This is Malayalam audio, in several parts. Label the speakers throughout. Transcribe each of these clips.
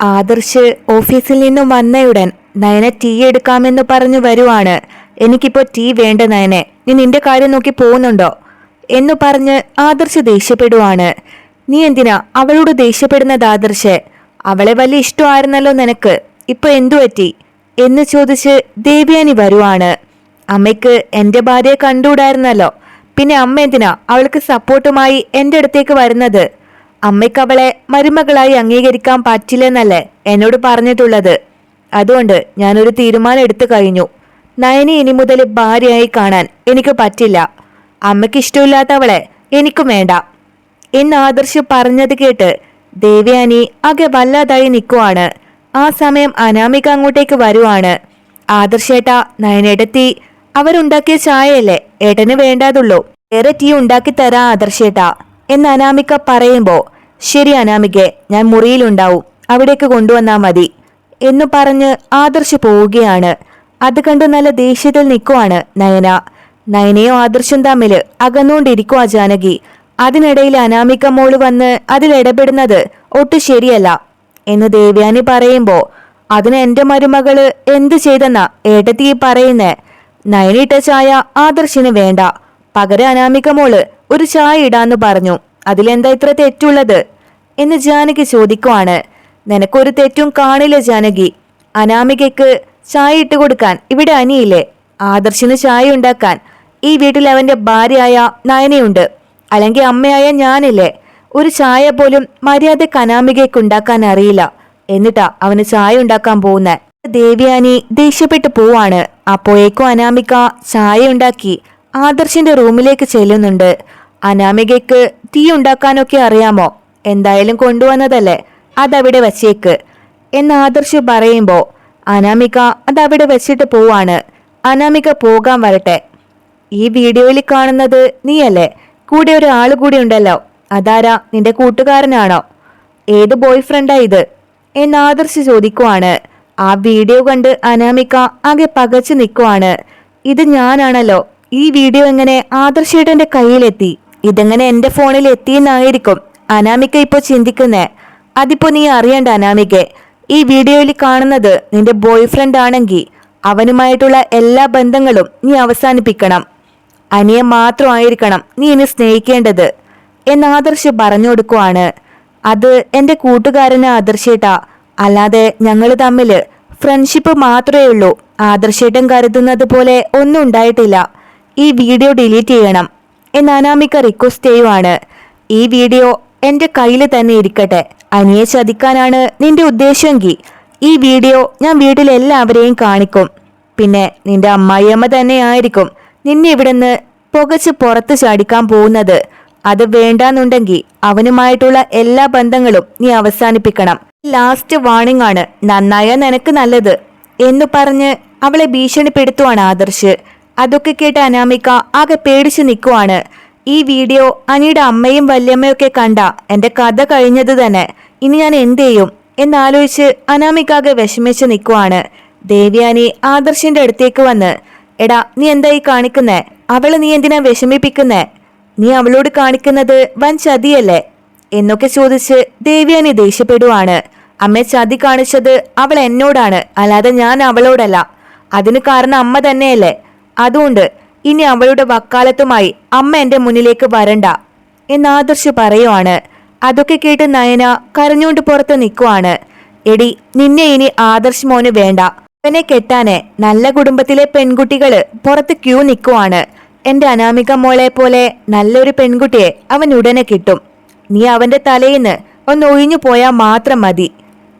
Speaker 1: ആദർശ് ഓഫീസിൽ നിന്നും വന്നയുടൻ നയന ടീ എടുക്കാമെന്ന് പറഞ്ഞു വരുവാണ്. എനിക്കിപ്പോ ടീ വേണ്ട നയനെ നീ നിന്റെ കാര്യം നോക്കി പോകുന്നുണ്ടോ? എന്നു പറഞ്ഞ് ആദർശ് ദേഷ്യപ്പെടുവാണ്. നീ എന്തിനാ അവളോട് ദേഷ്യപ്പെടുന്നത് ആദർശ്? അവളെ വലിയ ഇഷ്ടമായിരുന്നല്ലോ നിനക്ക്. ഇപ്പൊ എന്തു പറ്റി? എന്ന് ചോദിച്ച് ദേവ്യാനി വരുവാണ്. അമ്മയ്ക്ക് എന്റെ ഭാര്യയെ കണ്ടുകൂടായിരുന്നല്ലോ. പിന്നെ അമ്മ എന്തിനാ അവൾക്ക് സപ്പോർട്ടുമായി എന്റെ അടുത്തേക്ക് വരുന്നത്? അമ്മയ്ക്ക് അവളെ മരുമകളായി അംഗീകരിക്കാൻ പറ്റില്ലെന്നല്ലേ എന്നോട് പറഞ്ഞിട്ടുള്ളത്. അതുകൊണ്ട് ഞാനൊരു തീരുമാനം എടുത്തു കഴിഞ്ഞു. നയനെ ഇനി മുതൽ ഭാര്യയായി കാണാൻ എനിക്ക് പറ്റില്ല. അമ്മയ്ക്ക് ഇഷ്ടമില്ലാത്തവളെ എനിക്കും വേണ്ട. എന്ന് ആദർശ് പറഞ്ഞത് കേട്ട് ദേവയാനി ആകെ വല്ലാതായി നിൽക്കുവാണ്. ആ സമയം അനാമിക അങ്ങോട്ടേക്ക് വരുവാണ്. ആദർശേട്ട നയനെടുത്തി അവരുണ്ടാക്കിയ ചായയല്ലേ? ഏട്ടന് വേണ്ടാതുള്ളൂ. വേറെ ടീ ഉണ്ടാക്കി തരാ ആദർശേട്ടാ. എന്ന് അനാമിക പറയുമ്പോൾ ശരി അനാമികെ ഞാൻ മുറിയിലുണ്ടാവും. അവിടേക്ക് കൊണ്ടുവന്നാ മതി. എന്നു പറഞ്ഞ് ആദർശ് പോവുകയാണ്. അത് കണ്ട് നല്ല ദേഷ്യത്തിൽ നിൽക്കുവാണ് നയന. നയനയും ആദർശും തമ്മിൽ അകന്നുകൊണ്ടിരിക്കുവാ ജാനകി. അതിനിടയിൽ അനാമിക മോൾ വന്ന് അതിലിടപെടുന്നത് ഒട്ടും ശരിയല്ല എന്ന് ദേവ്യാനി പറയുമ്പോൾ അതിന് എന്റെ മരുമകൾ എന്തു ചെയ്തെന്നാ ഏട്ടത്തി പറയുന്നേ? നയനിട്ട ചായ ആദർശിന് വേണ്ട. പകരം അനാമിക മോൾ ഒരു ചായ ഇടാന്ന് പറഞ്ഞു. അതിലെന്താ ഇത്ര തെറ്റുള്ളത്? എന്ന് ജാനകി ചോദിക്കുവാണ്. നിനക്കൊരു തെറ്റും കാണില്ല ജാനകി. അനാമികയ്ക്ക് ചായ ഇട്ട് കൊടുക്കാൻ ഇവിടെ അനിയില്ലേ? ആദർശിന് ചായ ഉണ്ടാക്കാൻ. ഈ വീട്ടിൽ അവന്റെ ഭാര്യയായ നയനയുണ്ട്. അല്ലെങ്കിൽ അമ്മയായ ഞാനില്ലേ? ഒരു ചായ പോലും മര്യാദയ്ക്ക് അനാമികയ്ക്ക് ഉണ്ടാക്കാൻ അറിയില്ല. എന്നിട്ടാ അവന് ചായ ഉണ്ടാക്കാൻ പോകുന്ന? ദേവിയാനി ദേഷ്യപ്പെട്ടു പോവാണ്. അപ്പോഴേക്കും അനാമിക ചായ ഉണ്ടാക്കി ആദർശിന്റെ റൂമിലേക്ക് ചെല്ലുന്നുണ്ട്. അനാമികയ്ക്ക് തീ ഉണ്ടാക്കാനൊക്കെ അറിയാമോ? എന്തായാലും കൊണ്ടുവന്നതല്ലേ? അതവിടെ വച്ചേക്ക്. എന്ന് ആദർശ് പറയുമ്പോ അനാമിക അതവിടെ വെച്ചിട്ട് പോവാണ്. അനാമിക പോകാൻ വരട്ടെ. ഈ വീഡിയോയിൽ കാണുന്നത് നീയല്ലേ? കൂടെ ഒരു ആൾ കൂടി ഉണ്ടല്ലോ. അതാരാ? നിന്റെ കൂട്ടുകാരനാണോ? ഏത് ബോയ് ഫ്രണ്ടാ ഇത്? എന്ന് ആദർശ് ചോദിക്കുവാണ്. ആ വീഡിയോ കണ്ട് അനാമിക ആകെ പകച്ചു നിൽക്കുവാണ്. ഇത് ഞാനാണല്ലോ. ഈ വീഡിയോ എങ്ങനെ ആദർശേട്ടന്റെ കയ്യിലെത്തി? ഇതെങ്ങനെ എന്റെ ഫോണിൽ എത്തിയെന്നായിരിക്കും അനാമിക ഇപ്പൊ ചിന്തിക്കുന്നേ. അതിപ്പോ നീ അറിയണ്ട അനാമികെ. ഈ വീഡിയോയിൽ കാണുന്നത് നിന്റെ ബോയ് ഫ്രണ്ട് ആണെങ്കിൽ അവനുമായിട്ടുള്ള എല്ലാ ബന്ധങ്ങളും നീ അവസാനിപ്പിക്കണം. അനിയെ മാത്രമായിരിക്കണം നീ ഇനി സ്നേഹിക്കേണ്ടത്. എന്ന് ആദർശ് പറഞ്ഞു കൊടുക്കുവാണ്. അത് എന്റെ കൂട്ടുകാരന് ആദർശേട്ടാ. അല്ലാതെ ഞങ്ങൾ തമ്മിൽ ഫ്രണ്ട്ഷിപ്പ് മാത്രമേ ഉള്ളൂ. ആദർശേട്ടൻ കരുതുന്നത് പോലെ ഒന്നും ഉണ്ടായിട്ടില്ല. ഈ വീഡിയോ ഡിലീറ്റ് ചെയ്യണം. എന്ന് അനാമിക റിക്വസ്റ്റ് ചെയ്യുവാണ്. ഈ വീഡിയോ എന്റെ കയ്യിൽ തന്നെ ഇരിക്കട്ടെ. അനിയെ ചതിക്കാനാണ് നിന്റെ ഉദ്ദേശമെങ്കിൽ ഈ വീഡിയോ ഞാൻ വീട്ടിലെല്ലാവരെയും കാണിക്കും. പിന്നെ നിന്റെ അമ്മായിയമ്മ തന്നെയായിരിക്കും നിന്നെ ഇവിടുന്ന് പുകച്ച് പുറത്ത് ചാടിക്കാൻ പോകുന്നത്. അത് വേണ്ടാന്നുണ്ടെങ്കിൽ അവനുമായിട്ടുള്ള എല്ലാ ബന്ധങ്ങളും നീ അവസാനിപ്പിക്കണം. ലാസ്റ്റ് വാണിംഗ് ആണ്. നന്നായ നിനക്ക് നല്ലത് എന്ന് പറഞ്ഞ് അവളെ ഭീഷണിപ്പെടുത്തുവാണ് ആദർശ്. അതൊക്കെ കേട്ട് അനാമിക ആകെ പേടിച്ചു നിൽക്കുവാണ് ഈ വീഡിയോ അനിയുടെ അമ്മയും വല്യമ്മയൊക്കെ കണ്ട എന്റെ കഥ കഴിഞ്ഞത് തന്നെ. ഇനി ഞാൻ എന്ത് ചെയ്യും? എന്നാലോചിച്ച് അനാമിക ആകെ വിഷമിച്ച് നിൽക്കുവാണ് ദേവ്യാനി ആദർശിന്റെ അടുത്തേക്ക് വന്ന് എടാ നീ എന്തായി കാണിക്കുന്നേ? അവളെ നീ എന്തിനാ വിഷമിപ്പിക്കുന്നേ? നീ അവളോട് കാണിക്കുന്നത് വൻ ചതിയല്ലേ? എന്നൊക്കെ ചോദിച്ച് ദേവ്യാനി ദേഷ്യപ്പെടുവാണ്. അമ്മ ചതി കാണിച്ചത് അവൾ എന്നോടാണ്. അല്ലാതെ ഞാൻ അവളോടല്ല. അതിന് കാരണം അമ്മ തന്നെയല്ലേ. അതുകൊണ്ട് ഇനി അവളുടെ വക്കാലത്തുമായി അമ്മ എന്റെ മുന്നിലേക്ക് വരണ്ട എന്ന് ആദർശ് പറയുവാണ്. അതൊക്കെ കേട്ട് നയന കരഞ്ഞുകൊണ്ട് പുറത്ത് നിൽക്കുവാണ്. എടി നിന്നെ ഇനി ആദർശ് മോന് വേണ്ട. അവനെ കെട്ടാനെ നല്ല കുടുംബത്തിലെ പെൺകുട്ടികൾ പുറത്ത് ക്യൂ നിൽക്കുവാണ്. എന്റെ അനാമിക മോളെ പോലെ നല്ലൊരു പെൺകുട്ടിയെ അവൻ ഉടനെ കിട്ടും. നീ അവന്റെ തലയിന്ന് ഒന്ന് ഒഴിഞ്ഞു പോയാൽ മാത്രം മതി.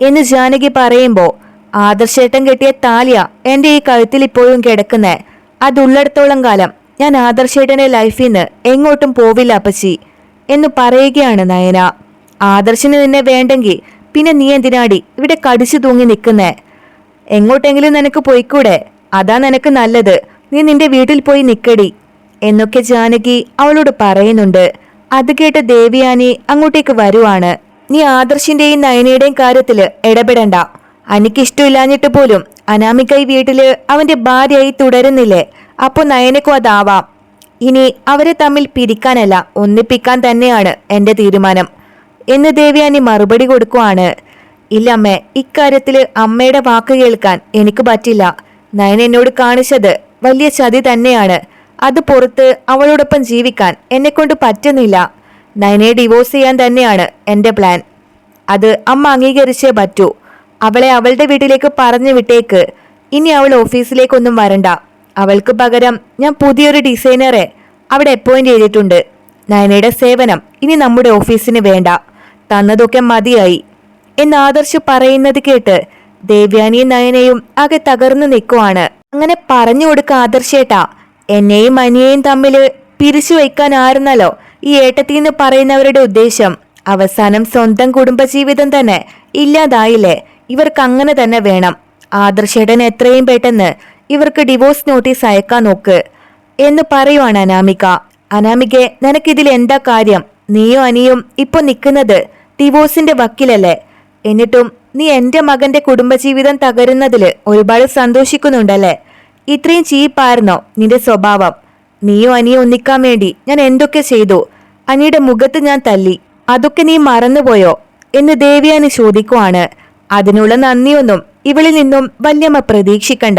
Speaker 1: എന്ന് ജാനകി പറയുമ്പോൾ ആദർശേട്ടൻ കെട്ടിയ താലിയ എന്റെ ഈ കഴുത്തിൽ ഇപ്പോഴും കിടക്കുന്നേ. അതുള്ളിടത്തോളം കാലം. ഞാൻ ആദർശേട്ടന്റെ ലൈഫിൽ നിന്ന് എങ്ങോട്ടും പോവില്ല അപ്പച്ചി എന്ന് പറയുകയാണ് നയന. ആദർശിന് നിന്നെ വേണ്ടെങ്കിൽ പിന്നെ നീ എന്തിനാടി ഇവിടെ കടിച്ചു തൂങ്ങി നിൽക്കുന്നേ? എങ്ങോട്ടെങ്കിലും നിനക്ക് പോയിക്കൂടെ? അതാ നിനക്ക് നല്ലത്. നീ നിന്റെ വീട്ടിൽ പോയി നിൽക്കടി എന്നൊക്കെ ജാനകി അവളോട് പറയുന്നുണ്ട്. അത് കേട്ട ദേവിയാനി അങ്ങോട്ടേക്ക് വരുവാണ്. നീ ആദർശിന്റെയും നയനയുടെയും കാര്യത്തിൽ ഇടപെടണ്ട. അനിക്കിഷ്ടമില്ലാഞ്ഞിട്ട് പോലും അനാമിക വീട്ടിൽ അവന്റെ ഭാര്യയായി തുടരുന്നില്ലേ? അപ്പൊ നയനക്കും അതാവാം. ഇനി അവരെ തമ്മിൽ പിരിക്കാനല്ല ഒന്നിപ്പിക്കാൻ തന്നെയാണ് എന്റെ തീരുമാനം. എന്ന് ദേവ്യാനി മറുപടി കൊടുക്കുവാണ്. ഇല്ല അമ്മേ ഇക്കാര്യത്തിൽ അമ്മയുടെ വാക്ക് കേൾക്കാൻ എനിക്ക് പറ്റില്ല. നയൻ എന്നോട് കാണിച്ചത് വലിയ ചതി തന്നെയാണ്. അത് പുറത്ത് അവളോടൊപ്പം ജീവിക്കാൻ എന്നെ കൊണ്ട് പറ്റുന്നില്ല. നയനെ ഡിവോഴ്സ് ചെയ്യാൻ തന്നെയാണ് എന്റെ പ്ലാൻ അത് അമ്മ അംഗീകരിച്ചേ പറ്റൂ. അവളെ അവളുടെ വീട്ടിലേക്ക് പറഞ്ഞു വിട്ടേക്ക്. ഇനി അവൾ ഓഫീസിലേക്കൊന്നും വരണ്ട. അവൾക്ക് പകരം ഞാൻ പുതിയൊരു ഡിസൈനറെ അവിടെ അപ്പോയിന്റ് ചെയ്തിട്ടുണ്ട്. നയനയുടെ സേവനം ഇനി നമ്മുടെ ഓഫീസിന് വേണ്ട. തന്നതൊക്കെ മതിയായി. എന്ന് ആദർശ് പറയുന്നത് കേട്ട് ദേവ്യാനിയും നയനയും ആകെ തകർന്നു നിൽക്കുവാണ്. അങ്ങനെ പറഞ്ഞു കൊടുക്ക ആദർശേട്ടാ എന്നെയും അനിയെയും തമ്മിൽ പിരിച്ചു വയ്ക്കാനായിരുന്നല്ലോ ഈ ഏട്ടത്തി എന്ന് പറയുന്നവരുടെ ഉദ്ദേശം. അവസാനം സ്വന്തം കുടുംബജീവിതം തന്നെ ഇല്ലാതായില്ലേ? ഇവർക്ക് അങ്ങനെ തന്നെ വേണം. ആദർശേടൻ എത്രയും പെട്ടെന്ന് ഇവർക്ക് ഡിവോഴ്സ് നോട്ടീസ് അയക്കാൻ നോക്ക്. എന്ന് പറയുവാണ് അനാമിക. അനാമികെ നിനക്കിതിൽ എന്താ കാര്യം? നീയോ അനിയും ഇപ്പൊ നിൽക്കുന്നത് ഡിവോഴ്സിന്റെ വക്കിലല്ലേ? എന്നിട്ടും നീ എന്റെ മകന്റെ കുടുംബജീവിതം തകരുന്നതിൽ ഒരുപാട് സന്തോഷിക്കുന്നുണ്ടല്ലേ? ഇത്രയും ചീപ്പായിരുന്നോ നിന്റെ സ്വഭാവം? നീയോ അനിയോ ഒന്നിക്കാൻ വേണ്ടി ഞാൻ എന്തൊക്കെ ചെയ്തു? അനിയുടെ മുഖത്ത് ഞാൻ തല്ലി. അതൊക്കെ നീ മറന്നുപോയോ? എന്ന് ദേവിയാനി ചോദിക്കുവാണ്. അതിനുള്ള നന്ദിയൊന്നും ഇവളിൽ നിന്നും വല്യമ്മ പ്രതീക്ഷിക്കണ്ട.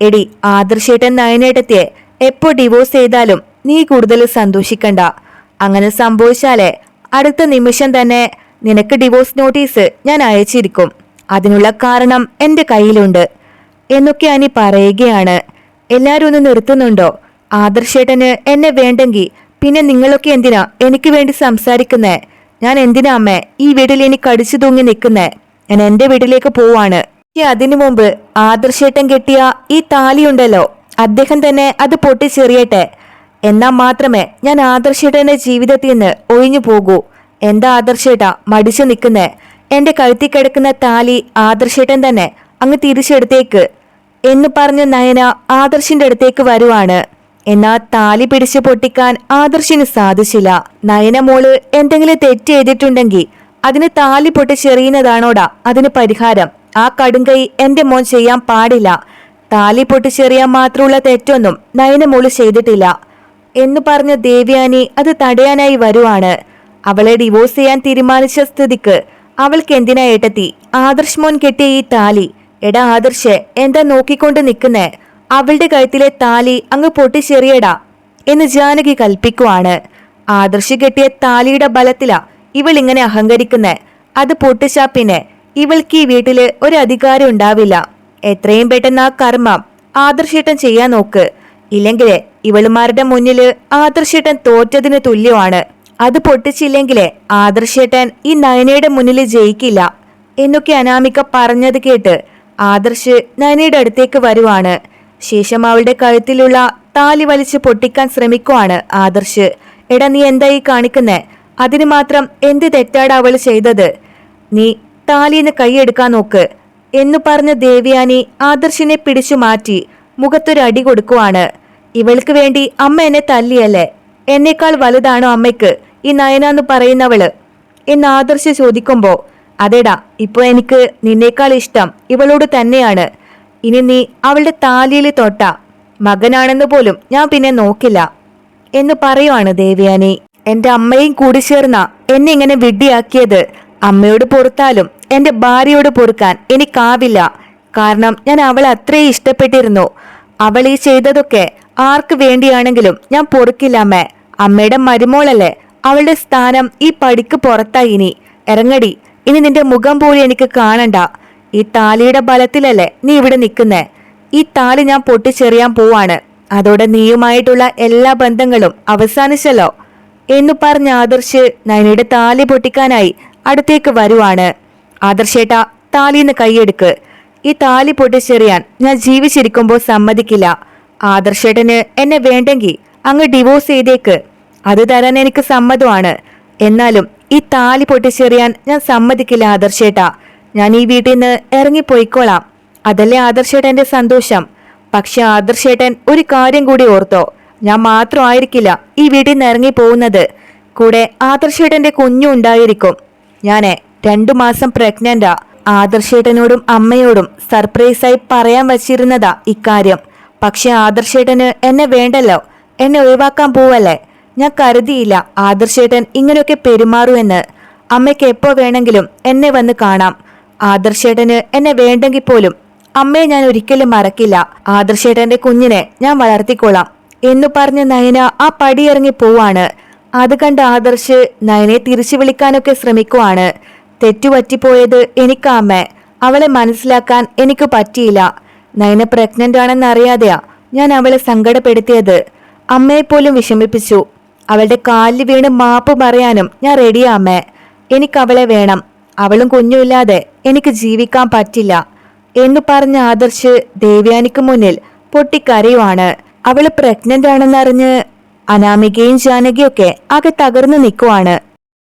Speaker 1: എടി ആദർശേട്ടൻ നയനേട്ടത്തെ എപ്പോ ഡിവോഴ്സ് ചെയ്താലും നീ കൂടുതൽ സന്തോഷിക്കണ്ട. അങ്ങനെ സംഭവിച്ചാലേ അടുത്ത നിമിഷം തന്നെ നിനക്ക് ഡിവോഴ്സ് നോട്ടീസ് ഞാൻ അയച്ചിരിക്കും. അതിനുള്ള കാരണം എന്റെ കയ്യിലുണ്ട്. എന്നൊക്കെ അനി പറയുകയാണ്. എല്ലാവരും ഒന്ന് നിർത്തുന്നുണ്ടോ? ആദർശേട്ടന് എന്നെ വേണ്ടെങ്കിൽ പിന്നെ നിങ്ങളൊക്കെ എന്തിനാ എനിക്ക് വേണ്ടി സംസാരിക്കുന്നേ? ഞാൻ എന്തിനാ അമ്മേ ഈ വീട്ടിൽ എനിക്ക് കടിച്ചു തൂങ്ങി നിൽക്കുന്നേ? ഞാൻ എന്റെ വീട്ടിലേക്ക് പോവാണ്. അതിനു മുമ്പ് ആദർശേട്ടൻ കെട്ടിയ ഈ താലിയുണ്ടല്ലോ അദ്ദേഹം തന്നെ അത് പൊട്ടിച്ചെറിയട്ടെ. എന്നാ മാത്രമേ ഞാൻ ആദർശേട്ടന്റെ ജീവിതത്തിൽ നിന്ന് ഒഴിഞ്ഞു പോകൂ. എന്താ ആദർശേട്ട മടിച്ചു നിൽക്കുന്നേ? എന്റെ കഴുത്തി കിടക്കുന്ന താലി ആദർശേട്ടൻ തന്നെ അങ്ങ് തിരിച്ചെടുത്തേക്ക്. എന്ന് പറഞ്ഞ് നയന ആദർശിന്റെ അടുത്തേക്ക് വരുവാണ്. എന്നാ താലി പിടിച്ചു പൊട്ടിക്കാൻ ആദർശിന് സാധിച്ചില്ല. നയന മോൾ എന്തെങ്കിലും തെറ്റ് ചെയ്തിട്ടുണ്ടെങ്കിൽ അതിന് താലി പൊട്ടിച്ചെറിയുന്നതാണോടാ അതിന് പരിഹാരം. ആ കടുങ്കൈ എന്റെ മോൻ ചെയ്യാൻ പാടില്ല. താലി പൊട്ടിച്ചെറിയാൻ മാത്രമുള്ള തെറ്റൊന്നും നയനമോൾ ചെയ്തിട്ടില്ല. എന്ന് പറഞ്ഞ ദേവ്യാനി അത് തടയാനായി വരുവാണ്. അവളെ ഡിവോഴ്സ് ചെയ്യാൻ തീരുമാനിച്ച സ്ഥിതിക്ക് അവൾക്ക് എന്തിനാ ഏട്ടത്തി? ആദർശ് മോൻ കെട്ടിയ ഈ താലി. എടാ ആദർശ് എന്താ നോക്കിക്കൊണ്ട് നിൽക്കുന്നേ അവളുടെ കഴുത്തിലെ താലി അങ്ങ് പൊട്ടിച്ചെറിയടാ എന്ന് ജാനകി കൽപ്പിക്കുവാണ്. ആദർശ് കെട്ടിയ താലിയുടെ ബലത്തിലാ ഇവൾ ഇങ്ങനെ അഹങ്കരിക്കുന്നേ. അത് പൊട്ടിച്ചാ പിന്നെ ഇവൾക്ക് ഈ വീട്ടിൽ ഒരു അധികാരം ഉണ്ടാവില്ല. എത്രയും പെട്ടെന്ന് ആ കർമ്മം ആദർശേട്ടൻ ചെയ്യാൻ നോക്ക്. ഇല്ലെങ്കിലേ ഇവളുമാരുടെ മുന്നിൽ ആദർശേട്ടൻ തോറ്റതിന് തുല്യമാണ്. അത് പൊട്ടിച്ചില്ലെങ്കിലേ ആദർശേട്ടൻ ഈ നയനയുടെ മുന്നിൽ ജയിക്കില്ല. എന്നൊക്കെ അനാമിക പറഞ്ഞത് കേട്ട് ആദർശ് നയനയുടെ അടുത്തേക്ക് വരുവാണ്. ശേഷം അവളുടെ കഴുത്തിലുള്ള താലി വലിച്ച് പൊട്ടിക്കാൻ ശ്രമിക്കുവാണ് ആദർശ്. എടാ നീ എന്തായി കാണിക്കുന്നേ? അതിന് മാത്രം എന്ത് തെറ്റാണ് അവൾ ചെയ്തത്? നീ താലിന്ന് കൈയെടുക്കാൻ നോക്ക് എന്നു പറഞ്ഞ ദേവ്യാനി ആദർശിനെ പിടിച്ചു മാറ്റി മുഖത്തൊരടി കൊടുക്കുവാണ്. ഇവൾക്ക് വേണ്ടി അമ്മ എന്നെ തല്ലിയല്ലേ? എന്നേക്കാൾ വലുതാണോ അമ്മയ്ക്ക് ഈ നയന എന്ന് പറയുന്നവൾ? എന്ന് ആദർശ് ചോദിക്കുമ്പോ അതെടാ ഇപ്പൊ എനിക്ക് നിന്നേക്കാൾ ഇഷ്ടം ഇവളോട് തന്നെയാണ്. ഇനി നീ അവളുടെ താലിയിൽ തൊട്ട. മകനാണെന്ന് പോലും ഞാൻ പിന്നെ നോക്കില്ല. എന്ന് പറയുവാണ് ദേവയാനി. എന്റെ അമ്മയും കൂടി ചേർന്ന എന്നെ ഇങ്ങനെ വിഡ്ഢിയാക്കിയത്. അമ്മയോട് പൊറുത്താലും എന്റെ ഭാര്യയോട് പൊറുക്കാൻ എനിക്കാവില്ല. കാരണം ഞാൻ അവളെ അത്രയും ഇഷ്ടപ്പെട്ടിരുന്നു. അവൾ ഈ ചെയ്തതൊക്കെ ആർക്ക് വേണ്ടിയാണെങ്കിലും ഞാൻ പൊറുക്കില്ല അമ്മേ. അമ്മയുടെ മരുമോളല്ലേ? അവളുടെ സ്ഥാനം ഈ പടിക്ക് പുറത്താ ഇനി. ഇറങ്ങടി. ഇനി നിന്റെ മുഖം പോലും എനിക്ക് കാണണ്ട. ഈ താലിയുടെ ബലത്തിലല്ലേ നീ ഇവിടെ നിൽക്കുന്നേ? ഈ താലി ഞാൻ പൊട്ടിച്ചെറിയാൻ പോവാണ്. അതോടെ നീയുമായിട്ടുള്ള എല്ലാ ബന്ധങ്ങളും അവസാനിച്ചല്ലോ. എന്നു പറഞ്ഞ ആദർശ് നയനയുടെ താലി പൊട്ടിക്കാനായി അടുത്തേക്ക് വരുവാണ്. ആദർശേട്ട താലിന്ന് കൈയെടുക്ക്. ഈ താലി പൊട്ടിച്ചെറിയാൻ ഞാൻ ജീവിച്ചിരിക്കുമ്പോൾ സമ്മതിക്കില്ല. ആദർശേട്ടന് എന്നെ വേണ്ടെങ്കിൽ അങ്ങ് ഡിവോഴ്സ് ചെയ്തേക്ക്. അത് തരാൻ എനിക്ക് സമ്മതമാണ്. എന്നാലും ഈ താലി പൊട്ടിച്ചെറിയാൻ ഞാൻ സമ്മതിക്കില്ല ആദർശേട്ടാ. ഞാൻ ഈ വീട്ടിൽ നിന്ന് ഇറങ്ങിപ്പോയിക്കോളാം. അതല്ലേ ആദർശേട്ടന്റെ സന്തോഷം. പക്ഷെ ആദർശേട്ടൻ ഒരു കാര്യം കൂടി ഓർത്തോ. ഞാൻ മാത്രമായിരിക്കില്ല ഈ വീട്ടിൽ നിന്ന് ഇറങ്ങി പോകുന്നത്. കൂടെ ആദർശേട്ടന്റെ കുഞ്ഞും ഉണ്ടായിരിക്കും. ഞാൻ രണ്ടു മാസം പ്രഗ്നന്റാ ആദർശേട്ടനോടും അമ്മയോടും സർപ്രൈസായി പറയാൻ വച്ചിരുന്നതാ ഇക്കാര്യം. പക്ഷെ ആദർശേട്ടന് എന്നെ വേണ്ടല്ലോ. എന്നെ ഒഴിവാക്കാൻ പോവല്ലേ? ഞാൻ കരുതിയില്ല ആദർശേട്ടൻ ഇങ്ങനെയൊക്കെ പെരുമാറുമെന്ന് അമ്മയ്ക്ക് എപ്പോ വേണമെങ്കിലും എന്നെ വന്ന് കാണാം. ആദർശേട്ടന് എന്നെ വേണ്ടെങ്കിൽ പോലും അമ്മയെ ഞാൻ ഒരിക്കലും മറക്കില്ല. ആദർശേട്ടന്റെ കുഞ്ഞിനെ ഞാൻ വളർത്തിക്കൊള്ളാം. എന്നു പറഞ്ഞ് നയന ആ പടിയിറങ്ങി പോവാണ്. അത് കണ്ട ആദർശ് നയനെ തിരിച്ചു വിളിക്കാനൊക്കെ ശ്രമിക്കുവാണ്. തെറ്റുപറ്റിപ്പോയത് എനിക്കാമ്മ. അവളെ മനസ്സിലാക്കാൻ എനിക്ക് പറ്റിയില്ല. നയന പ്രഗ്നന്റ് ആണെന്ന് അറിയാതെയാ ഞാൻ അവളെ സങ്കടപ്പെടുത്തിയത്. അമ്മയെ പോലും വിഷമിപ്പിച്ചു. അവളുടെ കാലിൽ വീണ് മാപ്പ് പറയാനും ഞാൻ റെഡിയാ എനിക്ക് അവളെ വേണം. അവളും കുഞ്ഞുമില്ലാതെ എനിക്ക് ജീവിക്കാൻ പറ്റില്ല. എന്നു പറഞ്ഞ ആദർശ് ദേവ്യാനിക്ക് മുന്നിൽ പൊട്ടിക്കരയുവാണ്. അവൾ പ്രഗ്നന്റ് ആണെന്നറിഞ്ഞ് അനാമികയും ജാനകിയൊക്കെ ആകെ തകർന്നു നിൽക്കുവാണ്